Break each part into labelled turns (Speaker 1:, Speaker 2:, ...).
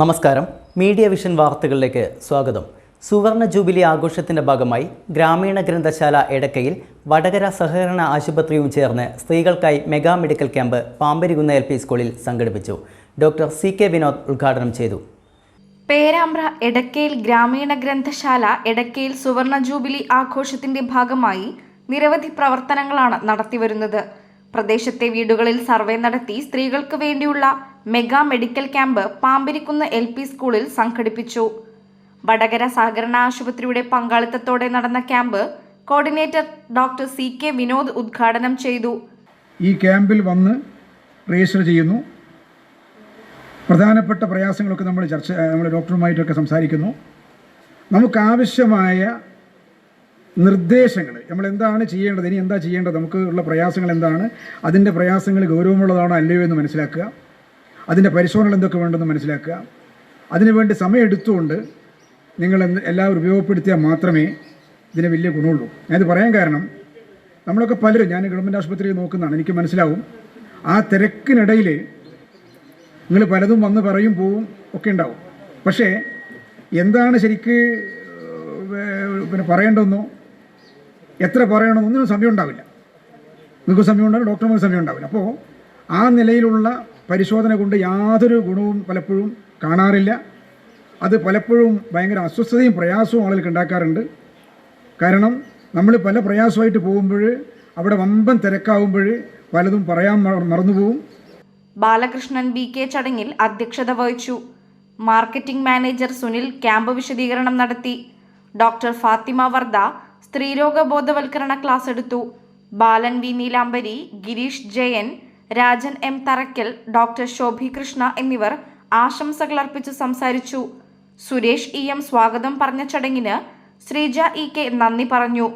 Speaker 1: നമസ്കാരം. Media vision വാർത്തകളിലേക്ക് സ്വാഗതം. സുവർണ ജൂബിലി ആഘോഷത്തിന്റെ ഭാഗമായി ഗ്രാമീണ ഗ്രന്ഥശാല എടക്കയിൽ വടകര സഹകരണ ആശുപത്രിയും ചേർന്ന് സ്ത്രീകൾക്കായി മെഗാ മെഡിക്കൽ ക്യാമ്പ് പാമ്പരികുന്ന എൽ സ്കൂളിൽ സംഘടിപ്പിച്ചു. ഡോക്ടർ സി കെ വിനോദ് ഉദ്ഘാടനം ചെയ്തു.
Speaker 2: പേരാമ്പ്ര എടക്കയിൽ ഗ്രാമീണ ഗ്രന്ഥശാല എടക്കയിൽ സുവർണ ജൂബിലി ആഘോഷത്തിന്റെ ഭാഗമായി നിരവധി പ്രവർത്തനങ്ങളാണ് നടത്തിവരുന്നത്. പ്രദേശത്തെ വീടുകളിൽ സർവേ നടത്തി സ്ത്രീകൾക്ക് വേണ്ടിയുള്ള mega medical camp Pambirikunnu L P സ്കൂളിൽ സംഘടിപ്പിച്ചു. വടകര സഹകരണ ആശുപത്രിയുടെ പങ്കാളിത്തത്തോടെ നടന്ന camp coordinator doctor C K Vinod ഉദ്ഘാടനം ചെയ്തു.
Speaker 3: ഈ ക്യാമ്പിൽ വന്ന് രജിസ്റ്റർ ചെയ്യുന്നു. പ്രധാനപ്പെട്ട പ്രയാസങ്ങളൊക്കെ നമ്മൾ ചർച്ച നമ്മൾ ഡോക്ടറുമായിട്ടൊക്കെ സംസാരിക്കുന്നു. നമുക്കാവശ്യമായ നിർദ്ദേശങ്ങൾ നമ്മൾ എന്താണ് ചെയ്യേണ്ടത് ഇനി എന്താ ചെയ്യേണ്ടത് നമുക്ക് ഉള്ള പ്രയാസങ്ങൾ എന്താണ് അതിന്റെ പ്രയാസങ്ങൾ ഗൗരവമുള്ളതാണോ അല്ലയോ എന്ന് മനസ്സിലാക്കുക. അതിന്റെ പരിശോധനകൾ എന്തൊക്കെ വേണ്ടെന്ന് മനസ്സിലാക്കുക. അതിനുവേണ്ടി സമയമെടുത്തുകൊണ്ട് നിങ്ങൾ എല്ലാവരും ഉപയോഗപ്പെടുത്തിയാൽ മാത്രമേ ഇതിന് വലിയ ഗുണമുള്ളൂ. ഞാനിത് പറയാൻ കാരണം നമ്മളൊക്കെ പലരും ഞാൻ ഗവൺമെന്റ് ആശുപത്രിയിൽ നോക്കുന്നതാണ്. എനിക്ക് മനസ്സിലാവും. ആ തിരക്കിനിടയിൽ നിങ്ങൾ പലതും വന്ന് പറയും പോവും ഒക്കെ ഉണ്ടാവും. പക്ഷേ എന്താണ് ശരിക്ക് പിന്നെ പറയേണ്ടതെന്നോ എത്ര പറയണമെന്നോ ഒന്നിനും സമയം ഉണ്ടാവില്ല. നിങ്ങൾക്ക് സമയം ഉണ്ടാവില്ല ഡോക്ടർമാർക്ക് സമയം ഉണ്ടാവില്ല. അപ്പോൾ ആ നിലയിലുള്ള പരിശോധന കൊണ്ട് യാതൊരു ഗുണവും പലപ്പോഴും കാണാറില്ല. അത് പലപ്പോഴും ഭയങ്കര അസ്വസ്ഥതയും പ്രയാസവും ആളുകൾക്ക് ഉണ്ടാക്കാറുണ്ട്. കാരണം നമ്മൾ പല പ്രയാസമായിട്ട് പോകുമ്പോൾ അവിടെ വമ്പൻ തിരക്കാവുമ്പോൾ പലതും പറയാൻ മറന്നുപോകും.
Speaker 2: ബാലകൃഷ്ണൻ ബി കെ ചടങ്ങിൽ അധ്യക്ഷത വഹിച്ചു. മാർക്കറ്റിംഗ് മാനേജർ സുനിൽ ക്യാമ്പ് വിശദീകരണം നടത്തി. ഡോക്ടർ ഫാത്തിമ വർദ സ്ത്രീരോഗ ബോധവൽക്കരണ ക്ലാസ് എടുത്തു. Balan V Neelambari Girish Jayan Rajan M Tharakkal doctor Shobhi Krishna എന്നിവർ ആശംസകൾ അർപ്പിച്ച് സംസാരിച്ചു. സുരേഷ് ഇ എം സ്വാഗതം പറഞ്ഞ ചടങ്ങിന് ശ്രീജ ഇ കെ നന്ദി പറഞ്ഞു.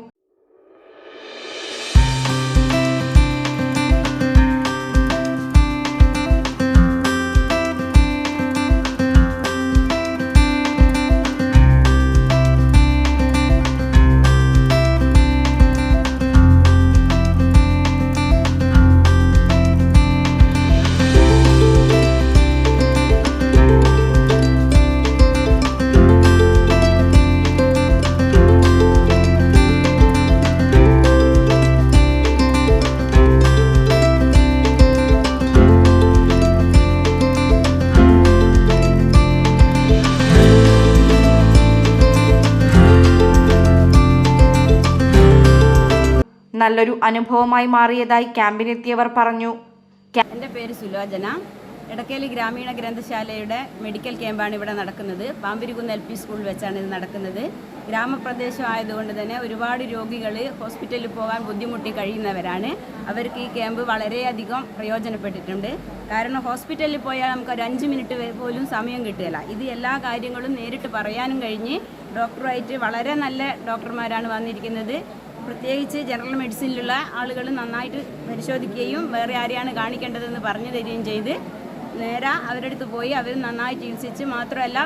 Speaker 2: നല്ലൊരു അനുഭവമായി മാറിയതായി ക്യാമ്പിനെത്തിയവർ പറഞ്ഞു.
Speaker 4: എന്റെ പേര് സുലോചന. ഇടക്കേലി ഗ്രാമീണ ഗ്രന്ഥശാലയുടെ മെഡിക്കൽ ക്യാമ്പാണ് ഇവിടെ നടക്കുന്നത്. പാമ്പിരികുന്ന് എൽ പി സ്കൂളിൽ വെച്ചാണ് ഇത് നടക്കുന്നത്. ഗ്രാമപ്രദേശം ആയതുകൊണ്ട് തന്നെ ഒരുപാട് രോഗികൾ ഹോസ്പിറ്റലിൽ പോകാൻ ബുദ്ധിമുട്ടി കഴിയുന്നവരാണ്. അവർക്ക് ഈ ക്യാമ്പ് വളരെയധികം പ്രയോജനപ്പെട്ടിട്ടുണ്ട്. കാരണം ഹോസ്പിറ്റലിൽ പോയാൽ നമുക്ക് ഒരു അഞ്ച് മിനിറ്റ് പോലും സമയം കിട്ടുകയില്ല. ഇത് എല്ലാ കാര്യങ്ങളും നേരിട്ട് പറയാനും കഴിഞ്ഞ് ഡോക്ടറുമായിട്ട് വളരെ നല്ല ഡോക്ടർമാരാണ് വന്നിരിക്കുന്നത്. പ്രത്യേകിച്ച് ജനറൽ മെഡിസിനിലുള്ള ആളുകൾ നന്നായിട്ട് പരിശോധിക്കുകയും വേറെ ആരെയാണ് കാണിക്കേണ്ടതെന്ന് പറഞ്ഞു തരികയും ചെയ്ത് നേരെ അവരുടെ അടുത്ത് പോയി അവർ നന്നായി ചികിത്സിച്ച് മാത്രമല്ല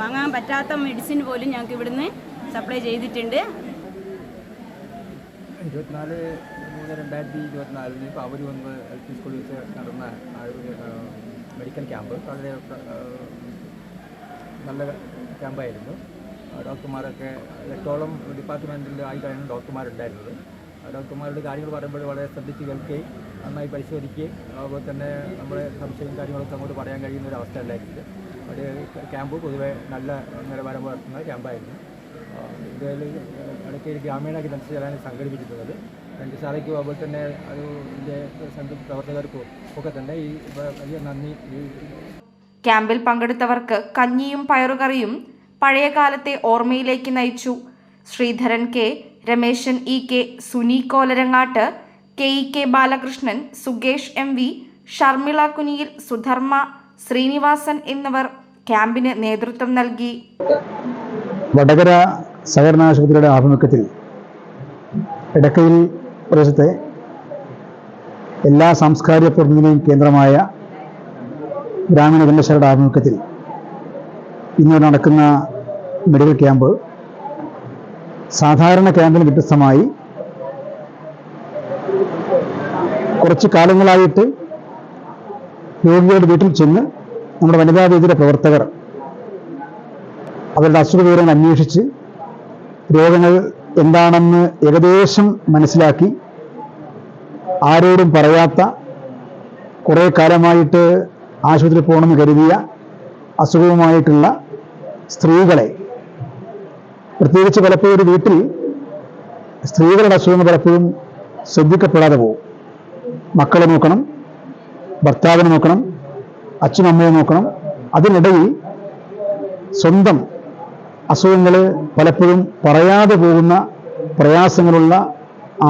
Speaker 4: വാങ്ങാൻ പറ്റാത്ത മെഡിസിൻ പോലും ഞങ്ങൾക്ക് ഇവിടുന്ന് സപ്ലൈ ചെയ്തിട്ടുണ്ട്.
Speaker 5: നടന്ന മെഡിക്കൽ ക്യാമ്പ്. വളരെ നല്ല ക്യാമ്പായിരുന്നു. ഡോക്ടർമാരൊക്കെ എട്ടോളം ഡിപ്പാർട്ട്മെന്റിൽ ആയിട്ടാണ് ഡോക്ടർമാരുണ്ടായിരുന്നത്. ഡോക്ടർമാരുടെ കാര്യങ്ങൾ പറയുമ്പോൾ വളരെ ശ്രദ്ധിച്ച് കേൾക്കുകയും നന്നായി പരിശോധിക്കുകയും അതുപോലെ തന്നെ നമ്മുടെ സംശയവും കാര്യങ്ങളൊക്കെ അങ്ങോട്ട് പറയാൻ കഴിയുന്ന ഒരു അവസ്ഥ ഉണ്ടായിരുന്നത് ഒരു ക്യാമ്പ് പൊതുവേ നല്ല നിലവാരം പുലർത്തുന്ന ക്യാമ്പായിരുന്നു. ഇതിൽ ഇടയ്ക്ക് ഗ്രാമീണ ഗ്രന്ഥശാലയാണ് സംഘടിപ്പിച്ചിട്ടുള്ളത്. ഗ്രന്ഥശാലയ്ക്കും അതുപോലെ തന്നെ അത് ഇതിന്റെ സംഘ പ്രവർത്തകർക്കും ഒക്കെ തന്നെ ഈ വലിയ നന്ദി.
Speaker 2: ക്യാമ്പിൽ പങ്കെടുത്തവർക്ക് കഞ്ഞിയും പയറുകറിയും പഴയ കാലത്തെ ഓർമ്മയിലേക്ക് നയിച്ചു. Sreedharan K Rameshan E K Suni Kolarangatt K E K Balakrishnan Sukesh M V Sharmila Kuniyil Sudharma Srinivasan എന്നിവർ ക്യാമ്പിന് നേതൃത്വം നൽകി.
Speaker 6: വടകര സഹകരണ ആശുപത്രിയുടെ ആഭിമുഖ്യത്തിൽ ഇടക്കയിൽ പ്രദേശത്തെ എല്ലാ സാംസ്കാരിക പ്രതിനിധിയും കേന്ദ്രമായ ഗ്രാമീണ ഗ്രന്ഥശാലയുടെ ആഭിമുഖ്യത്തിൽ ഇന്ന് നടക്കുന്ന മെഡിക്കൽ ക്യാമ്പ് സാധാരണ ക്യാമ്പിന് വ്യത്യസ്തമായി കുറച്ച് കാലങ്ങളായിട്ട് രോഗികളുടെ വീട്ടിൽ ചെന്ന് നമ്മുടെ വനിതാ വേദിയുടെ പ്രവർത്തകർ അവരുടെ അസുഖ വിവരങ്ങൾ അന്വേഷിച്ച് രോഗങ്ങൾ എന്താണെന്ന് ഏകദേശം മനസ്സിലാക്കി ആരോടും പറയാത്ത കുറേ കാലമായിട്ട് ആശുപത്രിയിൽ പോകണമെന്ന് കരുതിയ അസുഖവുമായിട്ടുള്ള സ്ത്രീകളെ. പ്രത്യേകിച്ച് പലപ്പോഴും ഒരു വീട്ടിൽ സ്ത്രീകളുടെ അസുഖങ്ങൾ പലപ്പോഴും ശ്രദ്ധിക്കപ്പെടാതെ പോകും. മക്കളെ നോക്കണം ഭർത്താവിനെ നോക്കണം അച്ഛനമ്മയെ നോക്കണം. അതിനിടയിൽ സ്വന്തം അസുഖങ്ങൾ പലപ്പോഴും പറയാതെ പോകുന്ന പ്രയാസങ്ങളുള്ള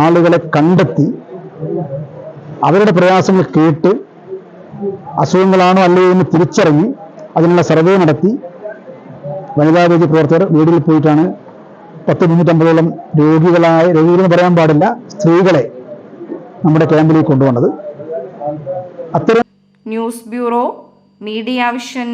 Speaker 6: ആളുകളെ കണ്ടെത്തി അവരുടെ പ്രയാസങ്ങൾ കേട്ട് അസുഖങ്ങളാണോ അല്ലയോ എന്ന് തിരിച്ചറിഞ്ഞ് അതിനുള്ള സർവേ നടത്തി വനിതാവേദി പ്രവർത്തകർ വീടുകളിൽ പോയിട്ടാണ് പത്ത് മുന്നൂറ്റമ്പതോളം രോഗികളായ രോഗികളെന്ന് പറയാൻ പാടില്ല സ്ത്രീകളെ നമ്മുടെ ക്യാമ്പിലേക്ക് കൊണ്ടുവന്നത്. അത്തരം
Speaker 2: ന്യൂസ് ബ്യൂറോ മീഡിയ വിഷൻ